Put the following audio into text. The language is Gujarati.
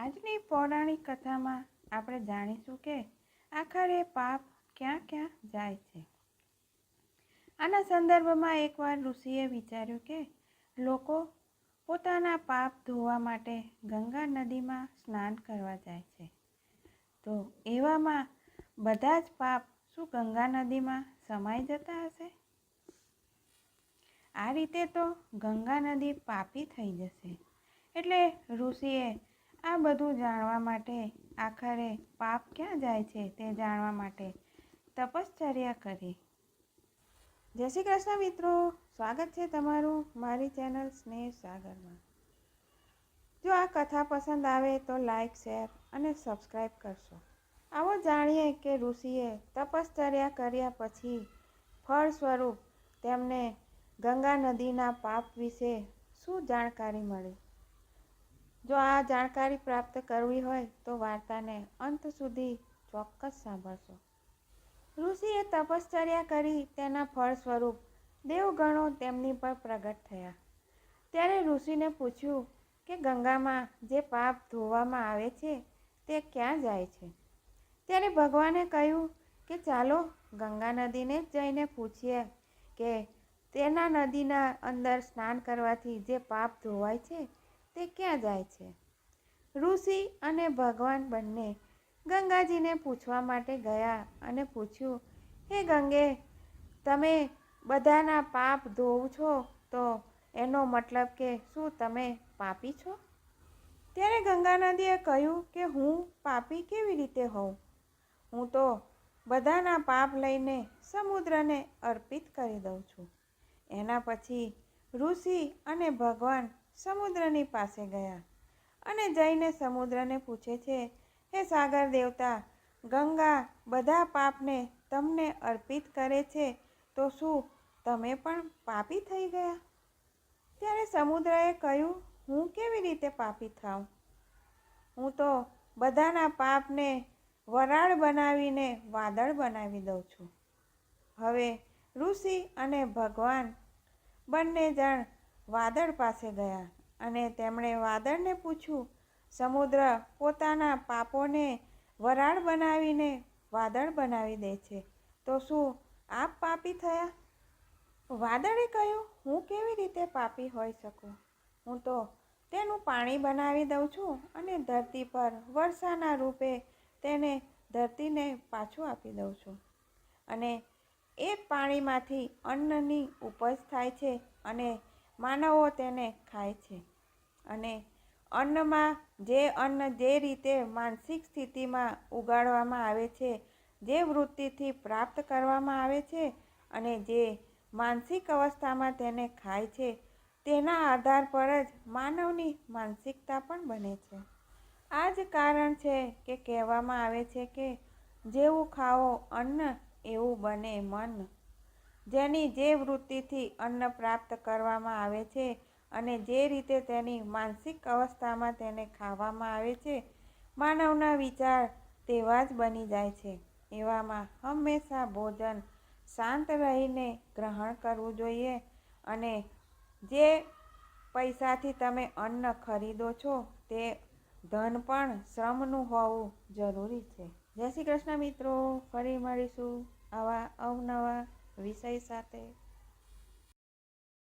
આજની પૌરાણિક કથામાં આપણે જાણીશું કે આખરે પાપ ક્યાં ક્યાં જાય છે. આના સંદર્ભમાં એકવાર ઋષિએ વિચાર્યું કે લોકો પોતાના પાપ ધોવા માટે ગંગા નદીમાં સ્નાન કરવા જાય છે. તો એવામાં બધા જ પાપ શું ગંગા નદીમાં સમાઈ જતા હશે? આ રીતે તો ગંગા નદી પાપી થઈ જશે. એટલે ઋષિએ આ બધું જાણવા માટે આખરે પાપ ક્યાં જાય છે તે જાણવા માટે તપશ્ચર્યા કરી. જય શ્રી કૃષ્ણ મિત્રો, સ્વાગત છે તમારું મારી ચેનલ સ્નેહ સાગરમાં. જો આ કથા પસંદ આવે તો લાઈક, શેર અને સબસ્ક્રાઈબ કરશો. આવો જાણીએ કે ઋષિએ તપશ્ચર્યા કર્યા પછી ફળ સ્વરૂપ તેમને ગંગા નદીના પાપ વિશે શું જાણકારી મળી? જો આ જાણકારી પ્રાપ્ત કરવી હોય તો વાર્તાને અંત સુધી ચોક્કસ સાંભળશો. ઋષિએ તપશ્ચર્યા કરી તેના ફળ સ્વરૂપ દેવગણો તેમની પર પ્રગટ થયા. ત્યારે ઋષિને પૂછ્યું કે ગંગામાં જે પાપ ધોવામાં આવે છે તે ક્યાં જાય છે? ત્યારે ભગવાને કહ્યું કે ચાલો ગંગા નદીને જઈને પૂછીએ કે તેના નદીના અંદર સ્નાન કરવાથી જે પાપ ધોવાય છે તે ક્યાં જાય છે? ઋષિ અને ભગવાન બંને ગંગાજીને પૂછવા માટે ગયા અને પૂછ્યું, હે ગંગે, તમે બધાના પાપ ધોવ છો? તો એનો મતલબ કે શું તમે પાપી છો? ત્યારે ગંગા નદીએ કહ્યું કે હું પાપી કેવી રીતે હોઉં? હું તો બધાના પાપ લઈને સમુદ્રને અર્પિત કરી દઉં છું. એના પછી ઋષિ અને ભગવાન સમુદ્રની પાસે ગયા અને જઈને સમુદ્રને પૂછે છે, હે સાગર દેવતા, ગંગા બધા પાપને તમને અર્પિત કરે છે તો શું તમે પણ પાપી થઈ ગયા? ત્યારે સમુદ્રએ કહ્યું, હું કેવી રીતે પાપી થાઉં? હું તો બધાના પાપને વરાળ બનાવીને વાદળ બનાવી દઉં છું. હવે ઋષિ અને ભગવાન બંને જણ વાદળ પાસે ગયા અને તેમણે વાદળને પૂછ્યું, સમુદ્ર પોતાના પાપોને વરાળ બનાવીને વાદળ બનાવી દે છે, તો શું આપ પાપી થયા? વાદળે કહ્યું, હું કેવી રીતે પાપી હોઈ શકું? હું તો તેનું પાણી બનાવી દઉં છું અને ધરતી પર વર્ષાના રૂપે તેને ધરતીને પાછું આપી દઉં છું. અને એ પાણીમાંથી અન્નની ઉપજ થાય છે અને માનવો તેને ખાય છે. અને અન્નમાં જે અન્ન જે રીતે માનસિક સ્થિતિમાં ઉગાડવામાં આવે છે, જે વૃત્તિથી પ્રાપ્ત કરવામાં આવે છે અને જે માનસિક અવસ્થામાં તેને ખાય છે, તેના આધાર પર જ માનવની માનસિકતા પણ બને છે. આ જ કારણ છે કે કહેવામાં આવે છે કે જેવું ખાઓ અન્ન, એવું બને મન. જેની જે વૃત્તિથી અન્ન પ્રાપ્ત કરવામાં આવે છે અને જે રીતે તેની માનસિક અવસ્થામાં તેને ખાવામાં આવે છે, માનવના વિચાર તેવા જ બની જાય છે. એવામાં હંમેશા ભોજન શાંત રહીને ગ્રહણ કરવું જોઈએ અને જે પૈસાથી તમે અન્ન ખરીદો છો તે ધન પણ શ્રમનું હોવું જરૂરી છે. જય શ્રી કૃષ્ણ મિત્રો, ફરી મળીશું આવા અવનવા વિષય સાથે